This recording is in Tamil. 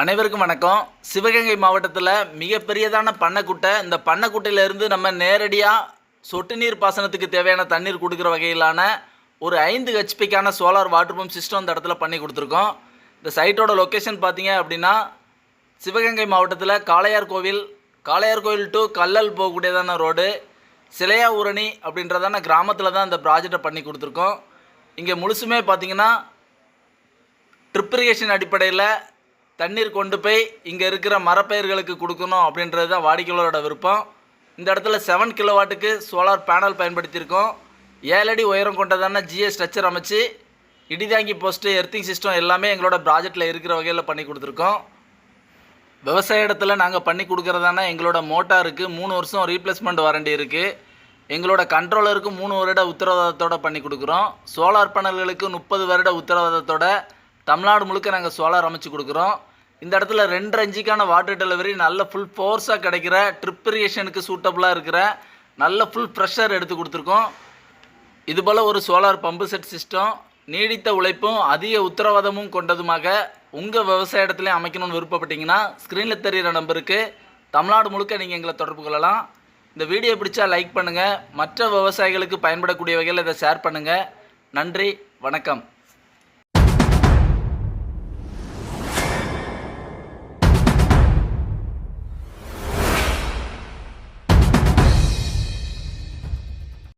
அனைவருக்கும் வணக்கம். சிவகங்கை மாவட்டத்தில் மிகப்பெரியதான பண்ணைக்குட்டை இந்த பண்ணைக்குட்டையிலேருந்து நம்ம நேரடியாக சொட்டு நீர் பாசனத்துக்கு தேவையான தண்ணீர் கொடுக்குற வகையிலான ஒரு ஐந்து ஹெச்பிக்கான சோலார் வாட்டர் பம்ப் சிஸ்டம் இந்த இடத்துல பண்ணி கொடுத்துருக்கோம். இந்த சைட்டோட லொக்கேஷன் பார்த்தீங்க அப்படின்னா சிவகங்கை மாவட்டத்தில் காளையார் கோவில் காளையார் கோவில் டு கல்லல் போகக்கூடியதான ரோடு சிலையா ஊரணி அப்படின்றதான கிராமத்தில் தான் இந்த ப்ராஜெக்டை பண்ணி கொடுத்துருக்கோம். இங்கே முழுசுமே பார்த்திங்கன்னா ட்ரிப் இரிகேஷன் அடிப்படையில் தண்ணீர் கொண்டு போய் இங்கே இருக்கிற மரப்பயிர்களுக்கு கொடுக்கணும் அப்படின்றது தான் வாடிக்கையாளரோட விருப்பம். இந்த இடத்துல செவன் கிலோவாட்டுக்கு சோலார் பேனல் பயன்படுத்தியிருக்கோம். ஏழடி உயரம் கொண்டதான ஜிஎஸ் ஸ்ட்ரக்சர் அமைச்சு இடிதாங்கி போஸ்ட்டு எர்த்திங் சிஸ்டம் எல்லாமே எங்களோட ப்ராஜெக்டில் இருக்கிற வகையில் பண்ணி கொடுத்துருக்கோம். விவசாய இடத்துல நாங்கள் பண்ணி கொடுக்குறதான எங்களோட மோட்டாருக்கு மூணு வருஷம் ரீப்ளேஸ்மெண்ட் வாரண்டி இருக்குது எங்களோட கண்ட்ரோலருக்கு மூணு வருட உத்தரவாதத்தோட பண்ணி கொடுக்குறோம். சோலார் பேனல்களுக்கு முப்பது வருட உத்தரவாதத்தோட தமிழ்நாடு முழுக்க நாங்கள் சோலார் அமைச்சு கொடுக்குறோம். இந்த இடத்துல ரெண்டு இன்ச்சுக்கான வாட்டர் டெலிவரி நல்ல ஃபுல் ஃபோர்ஸாக கிடைக்கிற ட்ரிப்பரியேஷனுக்கு சூட்டபுளாக இருக்கிற நல்ல ஃபுல் ப்ரெஷர் எடுத்து கொடுத்துருக்கோம். இதுபோல் ஒரு சோலார் பம்பு செட் சிஸ்டம் நீடித்த உழைப்பும் அதிக உத்தரவாதமும் கொண்டதுமாக உங்கள் விவசாய இடத்துலையும் அமைக்கணும்னு விருப்பப்பட்டீங்கன்னா ஸ்க்ரீனில் தெரிகிற நம்பருக்கு தமிழ்நாடு முழுக்க நீங்கள் எங்களை தொடர்பு கொள்ளலாம். இந்த வீடியோ பிடிச்சா லைக் பண்ணுங்கள் மற்ற விவசாயிகளுக்கு பயன்படக்கூடிய வகையில் இதை ஷேர் பண்ணுங்கள் நன்றி வணக்கம்.